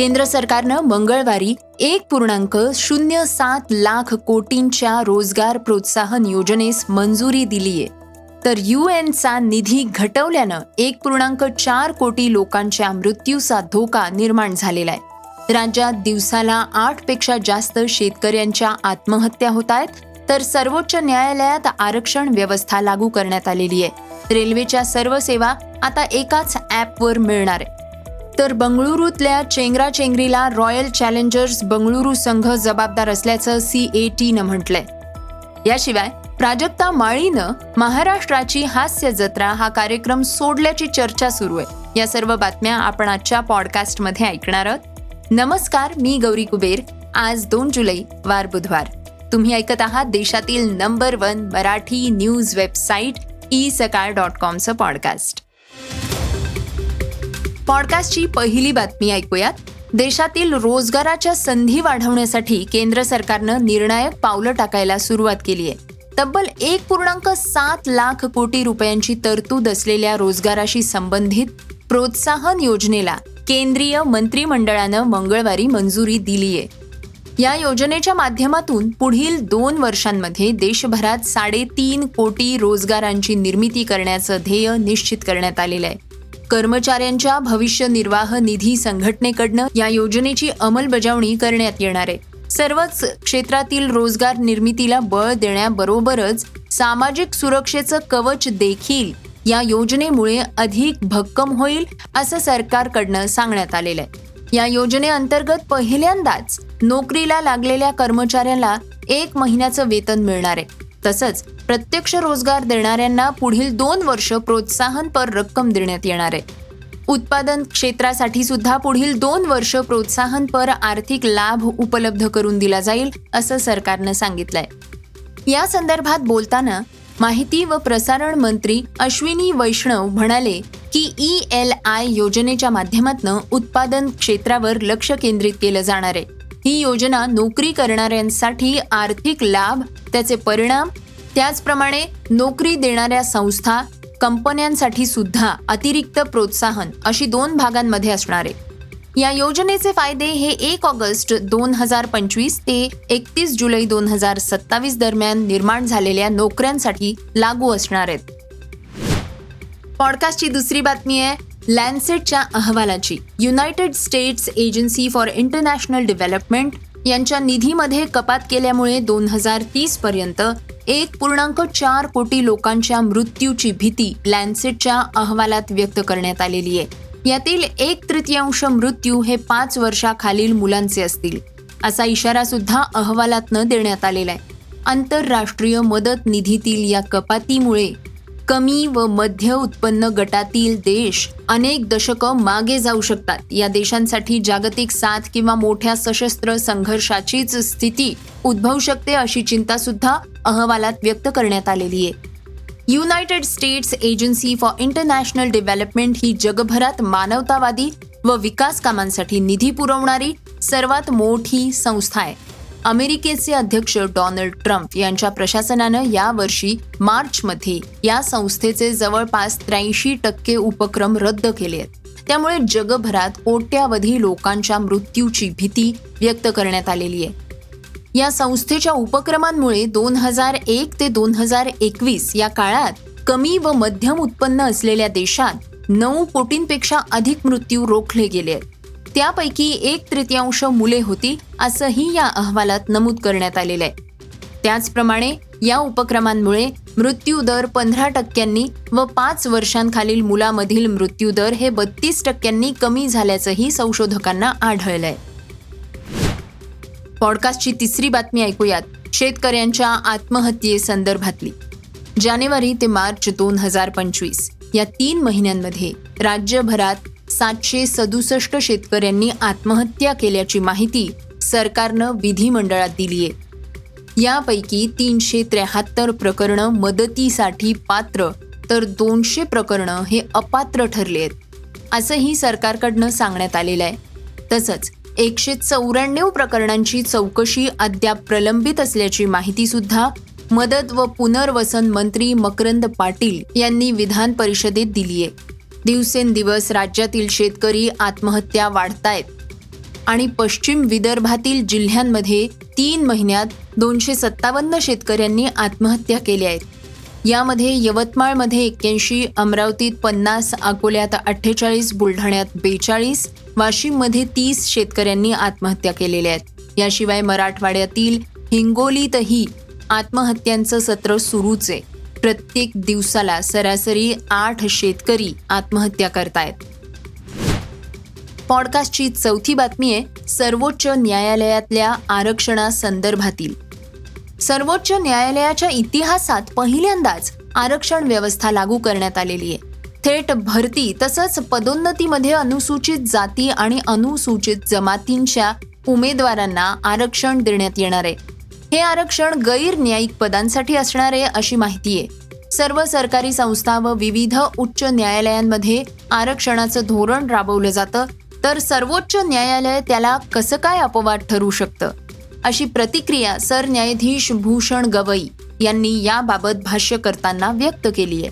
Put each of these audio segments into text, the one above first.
केंद्र सरकारनं मंगळवारी एक पूर्णांक शून्य सात लाख कोटींच्या रोजगार प्रोत्साहन योजनेस मंजुरी दिलीये. तर यू एनचा निधी घटवल्यानं एक पूर्णांक चार कोटी लोकांच्या मृत्यूचा धोका निर्माण झालेला आहे. राज्यात दिवसाला आठपेक्षा जास्त शेतकऱ्यांच्या आत्महत्या होत आहेत तर सर्वोच्च न्यायालयात आरक्षण व्यवस्था लागू करण्यात आलेली आहे रेल्वेच्या सर्व सेवा आता एकाच ॲपवर मिळणार आहे तर बंगळुरूतल्या चेंगराचेंगरीला रॉयल चॅलेंजर्स बंगळुरू संघ जबाबदार असल्याचं सी ए टीनं म्हटलंय. याशिवाय प्राजक्ता माळीनं महाराष्ट्राची हास्य जत्रा हा कार्यक्रम सोडल्याची चर्चा सुरू आहे. या सर्व बातम्या आपण आजच्या पॉडकास्टमध्ये ऐकणार आहोत. नमस्कार मी गौरी कुबेर. आज दोन जुलै वार बुधवार. तुम्ही ऐकत आहात देशातील number one Marathi news website e Sakal dot कॉमचं podcast. पॉडकास्टची पहिली बातमी ऐकूयात. देशातील रोजगाराच्या संधी वाढवण्यासाठी केंद्र सरकारनं निर्णायक पावलं टाकायला सुरुवात केली आहे. तब्बल एक पूर्णांक सात लाख कोटी रुपयांची तरतूद असलेल्या रोजगाराशी संबंधित प्रोत्साहन योजनेला केंद्रीय मंत्रिमंडळानं मंगळवारी मंजुरी दिली आहे. या योजनेच्या माध्यमातून पुढील दोन वर्षांमध्ये देशभरात साडेतीन कोटी रोजगारांची निर्मिती करण्याचं ध्येय निश्चित करण्यात आलेलं आहे. कर्मचाऱ्यांच्या भविष्य निर्वाह निधी संघटनेकडनं या योजनेची अंमलबजावणी करण्यात येणार आहे. सर्वच क्षेत्रातील रोजगार निर्मितीला बळ देण्याबरोबरच सामाजिक सुरक्षेचं कवच देखील या योजनेमुळे अधिक भक्कम होईल असं सरकारकडनं सांगण्यात आलेलं आहे. या योजनेअंतर्गत पहिल्यांदाच नोकरीला लागलेल्या कर्मचाऱ्याला एक महिन्याचं वेतन मिळणार आहे. तसंच प्रत्यक्ष रोजगार देणाऱ्यांना पुढील दोन वर्ष प्रोत्साहनपर रक्कम देण्यात येणार आहे. उत्पादन क्षेत्रासाठी सुद्धा पुढील दोन वर्ष प्रोत्साहनपर आर्थिक लाभ उपलब्ध करून दिला जाईल असं सरकारनं सांगितलंय. या संदर्भात बोलताना माहिती व प्रसारण मंत्री अश्विनी वैष्णव म्हणाले की ई एल आय योजनेच्या माध्यमातून उत्पादन क्षेत्रावर लक्ष केंद्रित केलं जाणार आहे. ही योजना नोकरी करणाऱ्यांसाठी आर्थिक लाभ त्याचे परिणाम त्याचप्रमाणे नोकरी देणाऱ्या संस्था कंपन्यांसाठी सुद्धा अतिरिक्त प्रोत्साहन अशी दोन भागांमध्ये असणार आहे. या योजनेचे फायदे हे एक ऑगस्ट दोन हजार पंचवीस ते एकतीस जुलै दोन हजार सत्तावीस दरम्यान निर्माण झालेल्या नोकऱ्यांसाठी लागू असणार आहेत. पॉडकास्टची दुसरी बातमी आहे लॅन्सेटच्या अहवालाची United States agency for international development यांच्या निधीमध्ये कपात केल्यामुळे दोन हजार तीस पर्यंत एक पूर्णांक चार कोटी लोकांच्या मृत्यूची भीती लॅन्सेटच्या अहवालात व्यक्त करण्यात आलेली आहे. यातील एक तृतीयांश मृत्यू हे पाच वर्षाखालील मुलांचे असतील. असा इशारा सुद्धा अहवालातनं देण्यात आलेला आहे. आंतरराष्ट्रीय मदत निधीतील या कपातीमुळे कमी व मध्य उत्पन्न गटातील देश अनेक दशकं मागे जाऊ शकतात. या देशांसाठी जागतिक साथ किंवा मोठ्या सशस्त्र संघर्षाचीच स्थिती उद्भवू शकते अशी चिंता सुद्धा अहवालात व्यक्त करण्यात आलेली आहे. United States agency for international development ही जगभरात मानवतावादी व विकास कामांसाठी निधी पुरवणारी सर्वात मोठी संस्था आहे. अमेरिकेचे अध्यक्ष डोनाल्ड ट्रम्प यांच्या प्रशासनानं यावर्षी मार्चमध्ये या संस्थेचे जवळपास त्र्याऐंशी टक्के उपक्रम रद्द केले आहेत. त्यामुळे जगभरात कोट्यावधी लोकांच्या मृत्यूची भीती व्यक्त करण्यात आलेली आहे. या संस्थेच्या उपक्रमांमुळे दोन हजार एक ते दोन हजार एकवीस या काळात कमी व मध्यम उत्पन्न असलेल्या देशात नऊ कोटींपेक्षा अधिक मृत्यू रोखले गेले आहेत. त्यापैकी एक तृतीयांश मुले होती असंही या अहवालात नमूद करण्यात आलेलं आहे. त्याचप्रमाणे या उपक्रमांमुळे मृत्यू दर पंधरा टक्क्यांनी व पाच वर्षांखालील मुलामधील मृत्यू दर हे बत्तीस टक्क्यांनी कमी झाल्याचंही संशोधकांना आढळलंय. पॉडकास्टची तिसरी बातमी ऐकूयात. शेतकऱ्यांच्या आत्महत्येसंदर्भातली. जानेवारी ते मार्च दोन हजार पंचवीस. या तीन महिन्यांमध्ये राज्यभरात सातशे सदुसष्ट शेतकऱ्यांनी आत्महत्या केल्याची माहिती सरकारनं विधिमंडळात दिली आहे. यापैकी तीनशे त्र्याहत्तर प्रकरणं मदतीसाठी पात्र तर दोनशे प्रकरणं हे अपात्र ठरले आहेत असंही सरकारकडनं सांगण्यात आलेलं आहे. तसंच एकशे चौऱ्याण्णव प्रकरणांची चौकशी अद्याप प्रलंबित असल्याची माहितीसुद्धा मदत व पुनर्वसन मंत्री मकरंद पाटील यांनी विधान परिषदेत दिली आहे. दिवसेंदिवस राज्यातील शेतकरी आत्महत्या वाढतायत. आणि पश्चिम विदर्भातील जिल्ह्यांमध्ये तीन महिन्यात दोनशे सत्तावन्न शेतकऱ्यांनी आत्महत्या केल्या आहेत. यामध्ये यवतमाळमध्ये एक्क्याऐंशी अमरावतीत पन्नास अकोल्यात अठ्ठेचाळीस बुलढाण्यात बेचाळीस वाशिममध्ये तीस शेतकऱ्यांनी आत्महत्या केलेल्या आहेत. याशिवाय मराठवाड्यातील हिंगोलीतही आत्महत्यांचं सत्र सुरूच आहे. प्रत्येक दिवसाला सरासरी आठ शेतकरी आत्महत्या करतायत. पॉडकास्टची चौथी बातमी आहे सर्वोच्च न्यायालयातल्या आरक्षणासंदर्भातील. सर्वोच्च न्यायालयाच्या इतिहासात पहिल्यांदाच आरक्षण व्यवस्था लागू करण्यात आलेली आहे. थेट भरती तसंच पदोन्नतीमध्ये अनुसूचित जाती आणि अनुसूचित जमातींच्या उमेदवारांना आरक्षण देण्यात येणार आहे. हे आरक्षण गैर न्यायिक पदांसाठी असणार आहे अशी माहिती आहे. सर्व सरकारी संस्था व विविध उच्च न्यायालयांमध्ये आरक्षणाचं धोरण राबवलं जातं तर सर्वोच्च न्यायालय त्याला कसं काय अपवाद ठरू शकतं? अशी प्रतिक्रिया सरन्यायाधीश भूषण गवई यांनी याबाबत भाष्य करताना व्यक्त केली आहे.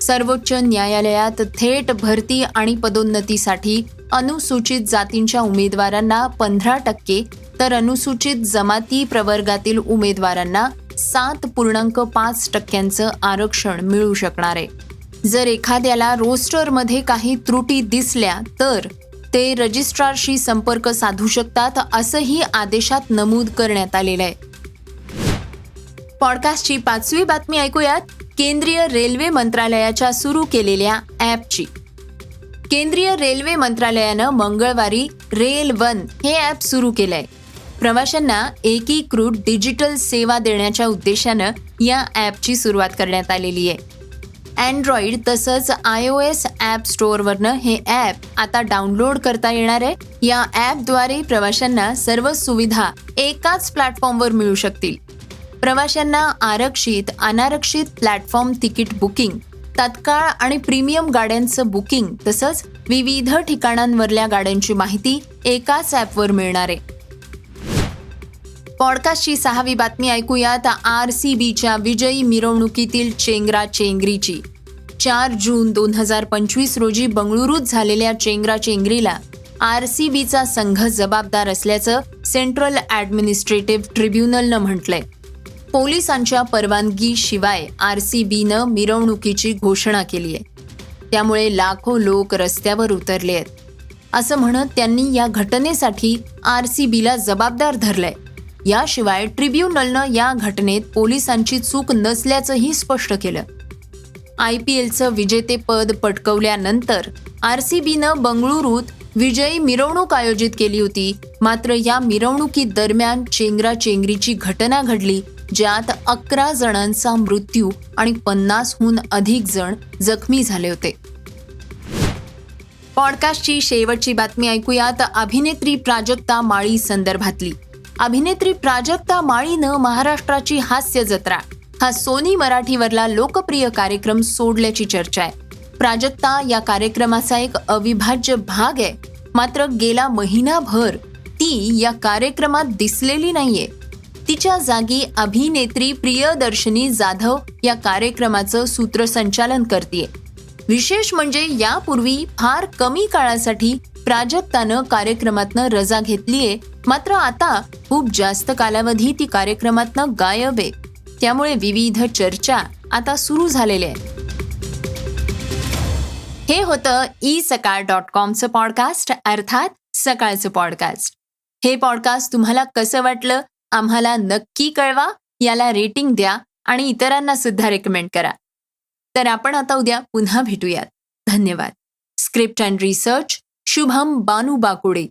सर्वोच्च न्यायालयात थेट भरती आणि पदोन्नतीसाठी अनुसूचित जातींच्या उमेदवारांना पंधरा टक्के तर अनुसूचित जमाती प्रवर्गातील उमेदवारांना सात पूर्णांक पाच टक्क्यांचं आरक्षण मिळू शकणार आहे. जर एखाद्याला रोस्टरमध्ये काही त्रुटी दिसल्या तर ते रजिस्ट्रारशी संपर्क साधू शकतात असंही आदेशात नमूद करण्यात आलेलं आहे. पॉडकास्टची पाचवी बातमी ऐकूयात. केंद्रीय रेल्वे मंत्रालयाच्या सुरू केलेल्या ॲपची. केंद्रीय रेल्वे मंत्रालयानं मंगळवारी रेल वन हे ॲप सुरू केलंय. प्रवाशांना एकीकृत डिजिटल सेवा देण्याच्या उद्देशानं या ॲपची सुरुवात करण्यात आलेली आहे. अँड्रॉइड तसंच आय ओ एस ॲप स्टोअरवरनं हे ॲप आता डाउनलोड करता येणार आहे. या ॲपद्वारे प्रवाशांना सर्व सुविधा एकाच प्लॅटफॉर्मवर मिळू शकतील. प्रवाशांना आरक्षित अनारक्षित प्लॅटफॉर्म तिकीट बुकिंग तत्काळ आणि प्रीमियम गाड्यांचं बुकिंग तसंच विविध ठिकाणांवरल्या गाड्यांची माहिती एकाच ॲपवर मिळणार आहे. पॉडकास्टची सहावी बातमी ऐकूयात. आर सी बीच्या विजयी मिरवणुकीतील चेंगरा चेंगरीची. चार जून दोन हजार पंचवीस रोजी बंगळुरूत झालेल्या चेंगरा चेंगरीला आर सी बीचा संघ जबाबदार असल्याचं सेंट्रल ॲडमिनिस्ट्रेटिव्ह ट्रिब्युनलनं म्हटलंय. पोलिसांच्या परवानगीशिवाय आर सी बीनं मिरवणुकीची घोषणा केली आहे. त्यामुळे लाखो लोक रस्त्यावर उतरले आहेत. असं म्हणत त्यांनी या घटनेसाठी आर सी बीला जबाबदार धरलंय. याशिवाय ट्रिब्युनलनं या घटनेत पोलिसांची चूक नसल्याचंही स्पष्ट केलं. आय पी एलचं विजेतेपद पटकवल्यानंतर आर सी बीनं बंगळुरूत विजयी मिरवणूक आयोजित केली होती. मात्र या मिरवणुकी दरम्यान चेंगराचेंगरीची घटना घडली ज्यात अकरा जणांचा मृत्यू आणि पन्नासहून अधिक जण जखमी झाले होते. पॉडकास्टची शेवटची बातमी ऐकूयात. अभिनेत्री प्राजक्ता माळी संदर्भातली. अभिनेत्री प्राजक्ता माळीनं महाराष्ट्राची हास्य जत्रा. हा सोनी मराठीवरला लोकप्रिय कार्यक्रम सोडल्याची चर्चा आहे. प्राजक्ता या कार्यक्रमाचा एक अविभाज्य भाग आहे. मात्र गेला महिनाभर ती या कार्यक्रमात दिसलेली नाहीये. तिच्या जागी अभिनेत्री प्रियदर्शनी जाधव या कार्यक्रमाचं सूत्रसंचालन करते विशेष म्हणजे यापूर्वी फार कमी काळासाठी प्राजक्तानं कार्यक्रमातनं रजा घेतलीये मात्र आता खूप जास्त कालावधी ती कार्यक्रमातनं गायब आहे. त्यामुळे विविध चर्चा आता सुरू झालेल्या आहेत. हे होतं ई सकाळ डॉट कॉमचं पॉडकास्ट अर्थात सकाळचं पॉडकास्ट. हे पॉडकास्ट तुम्हाला कसं वाटलं आम्हाला नक्की कळवा याला रेटिंग द्या आणि इतरांना सुद्धा रेकमेंड करा. तर आपण आता उद्या पुन्हा भेटूयात. धन्यवाद. Script and research Shubham Banu Bakude.